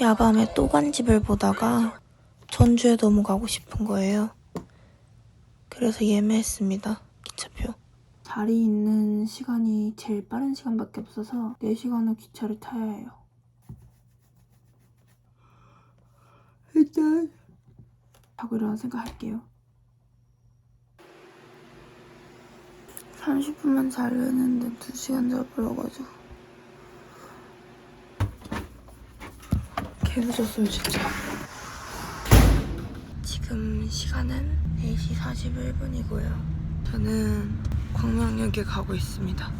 야밤에 또간집을 보다가 전주에 너무 가고 싶은 거예요. 그래서 예매했습니다. 기차표. 자리 있는 시간이 제일 빠른 시간밖에 없어서 4시간 후 기차를 타야 해요. 일단 자고 일어나 생각할게요. 30분만 자려는데 2시간 자버려가지고. 개늦었어요 진짜. 지금 시간은 4시 41분이고요. 저는 광명역에 가고 있습니다.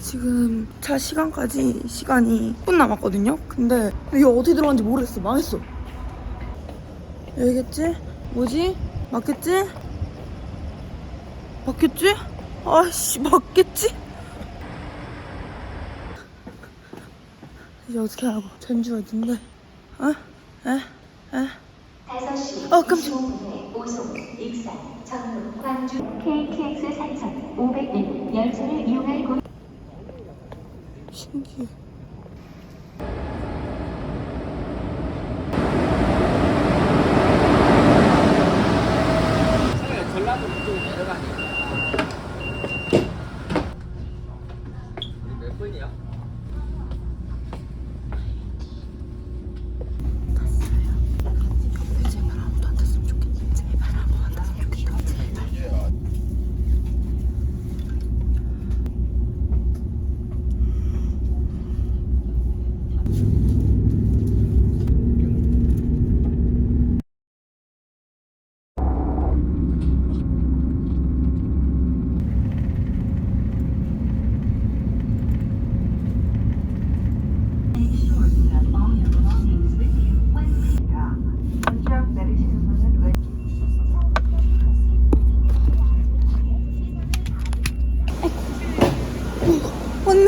지금 차 시간까지 시간이 10분 남았거든요? 근데 이게 어디 들어간지 모르겠어. 망했어 여기겠지? 뭐지? 맞겠지? 맞겠지? 아씨 맞겠지? 이제 어떻게 하라고 전주가 있는데 어? 에? 에? 5시 어, 깜짝- 15분에 오송, 익산, 전북, 광주, KTX 3501 열차를 이용할 곳 신기해. 전라도 이쪽으로 내려가니까 우리 몇 분이야? 제발 아무도 안 탔으면 좋겠다. 제발 아무도 안 탔으면 좋겠다. 제발.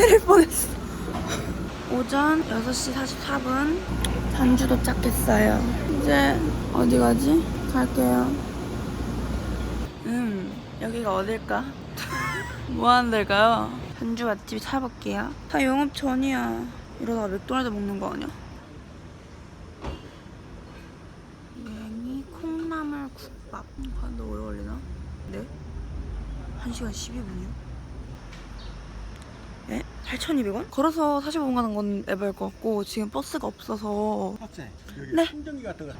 혼내릴 뻔했어. 오전 6시 44분 전주 도착했어요. 이제 어디 가지? 갈게요. 음, 여기가 어딜까? 뭐 하는 데일까요? 전주 맛집 찾아볼게요. 다 영업 전이야. 이러다가 맥도날드 먹는 거 아니야? 냉이 콩나물 국밥. 한더 오래 걸리나? 네? 1시간 12분이요? 네? 8,200원? 걸어서 45분 가는 건 에바일 것 같고 지금 버스가 없어서 학생 여기 네. 충전기 같은 거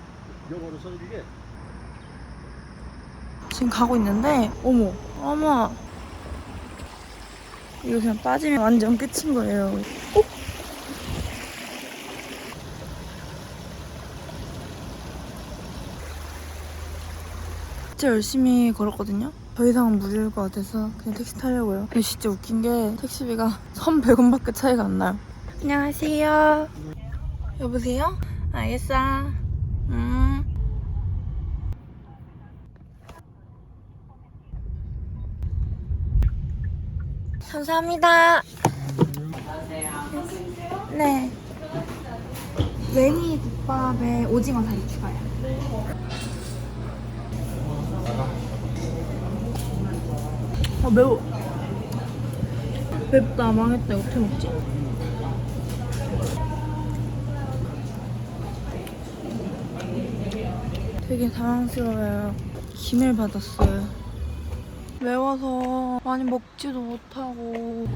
요거로서 이게 지금 가고 있는데 어머 어머 이거 그냥 빠지면 완전 끝인 거예요 어? 진짜 열심히 걸었거든요 더 이상은 무리일 것 같아서 그냥 택시 타려고요 근데 진짜 웃긴 게 택시비가 1,100원밖에 차이가 안 나요 안녕하세요 여보세요? 알겠어 음. 감사합니다. 네. 레니 국밥에 오징어 사리 추가요. 아 매워. 맵다 망했다 어떻게 먹지? 되게 당황스러워요. 김을 받았어요. 매워서 많이 먹지도 못하고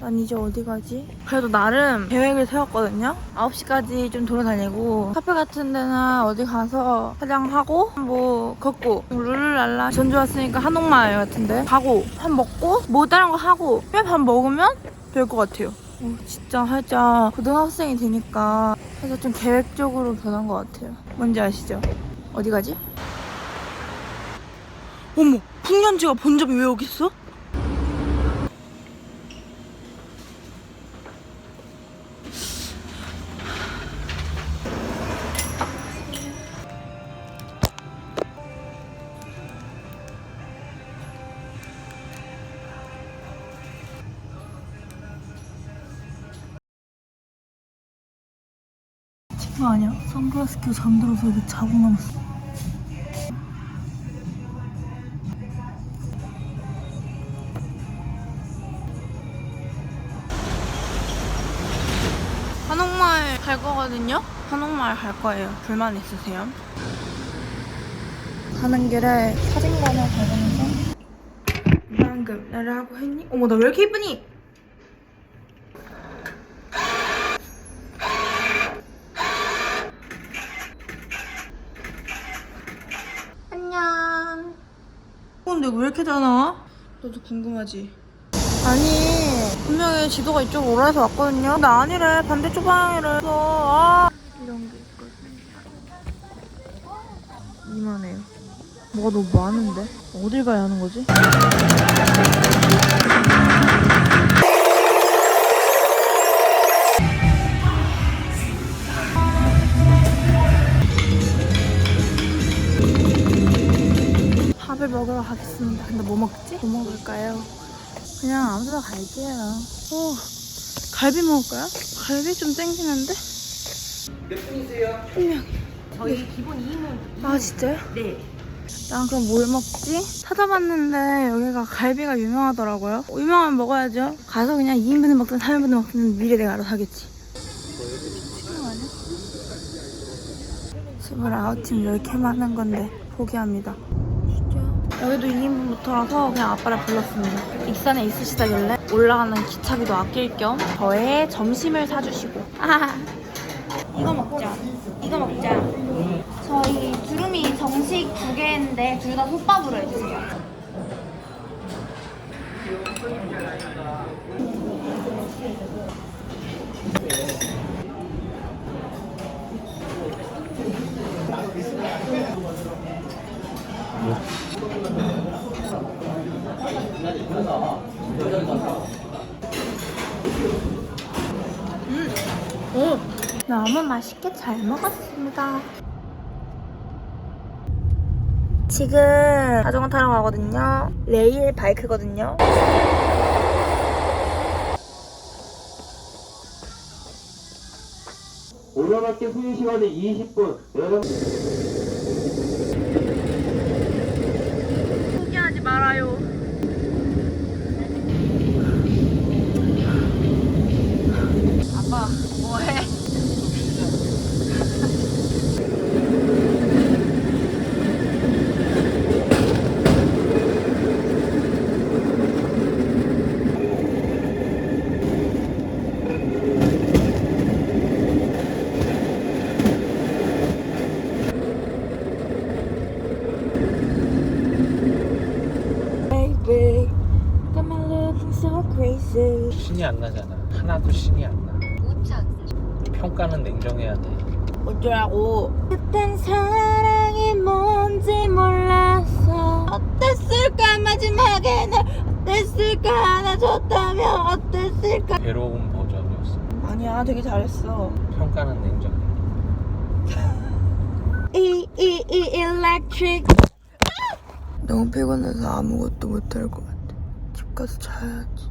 난 이제 어디 가지? 그래도 나름 계획을 세웠거든요 9시까지 좀 돌아다니고 카페 같은 데나 어디 가서 화장하고 뭐 걷고 룰루랄라 전주 왔으니까 한옥마을 같은데 가고 밥 먹고 뭐 다른 거 하고 밥 먹으면 될 것 같아요 어, 진짜 살짝 고등학생이 되니까 살짝 좀 계획적으로 변한 것 같아요 뭔지 아시죠? 어디 가지? 어머, 풍년지가 본점이 왜 여기 있어? 그거 아니야? 선글라스 껴 잠들어서 여기 자국 남았어. 한옥마을 갈 거거든요? 한옥마을 갈 거예요. 불만 있으세요? 가는 길에 사진관을 가면서 방금 나를 하고 했니? 어머 나 왜 이렇게 이쁘니? 안녕. 어, 근데 왜 이렇게 잘 나와? 너도 궁금하지? 아니 분명히 지도가 이쪽 으로 오라 해서 왔거든요. 근데 아니래 반대쪽 방향이래. 그래서 아 이런 게 있거든요. 이만해요. 뭐가 너무 많은데? 어딜 가야 하는 거지? 근데 뭐 먹지? 뭐 먹을까요? 그냥 아무 데나 갈게요. 어, 갈비 먹을까요? 갈비 좀 땡기는데? 몇 분이세요? 저희 기본 2인분. 아, 진짜요? 네. 난 그럼 뭘 먹지? 찾아봤는데 여기가 갈비가 유명하더라고요. 유명하면 먹어야죠. 가서 그냥 2인분을 먹든 3인분을 먹든 미리 내가 알아서 하겠지. 스물아홉 팀 이렇게 많은 건데 포기합니다. 여기도 2인분부터라서 그냥 아빠를 불렀습니다. 익산에 있으시다길래 올라가는 기차비도 아낄 겸 저의 점심을 사주시고 아, 이거 먹자. 이거 먹자. 저희 두루미 정식 두 개인데 둘 다 솥밥으로 해주세요. 오, 너무 맛있게 잘 먹었습니다. 지금 자전거 타러 가거든요. 레일 바이크거든요. 올라갈게 후유 시간은 20분. 여러분. 포기하지 말아요. 아빠, 뭐해? Baby, got me looking so crazy. 신이 안 나잖아. 하나도 신이 안 나. 평가는 냉정해야 돼. 어쩌라고? 그땐 사랑이 뭔지 몰랐어. 어땠을까 마지막에는 어땠을까 안아줬다면 어땠을까? 괴로운 버전이었어. 아니야, 되게 잘했어. 평가는 냉정해. 이이이 electric. 너무 피곤해서 아무것도 못할 것 같아. 집 가서 자야지.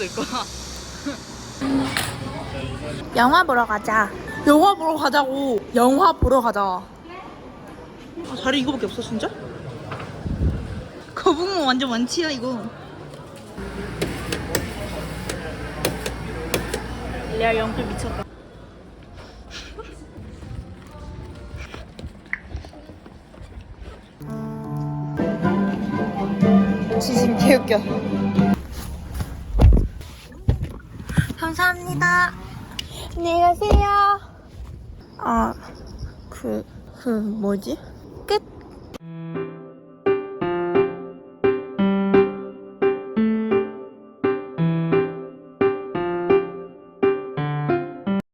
영화 보러 가자. 영화 보러 가자고. 영화 보러 가자. 아, 자리 이거밖에 없어 진짜? 거북목 완전 완치야 이거. 레아 영표 미쳤다. 지금 개웃겨. 감사합니다. 안녕히 가세요. 아, 그, 그, 뭐지?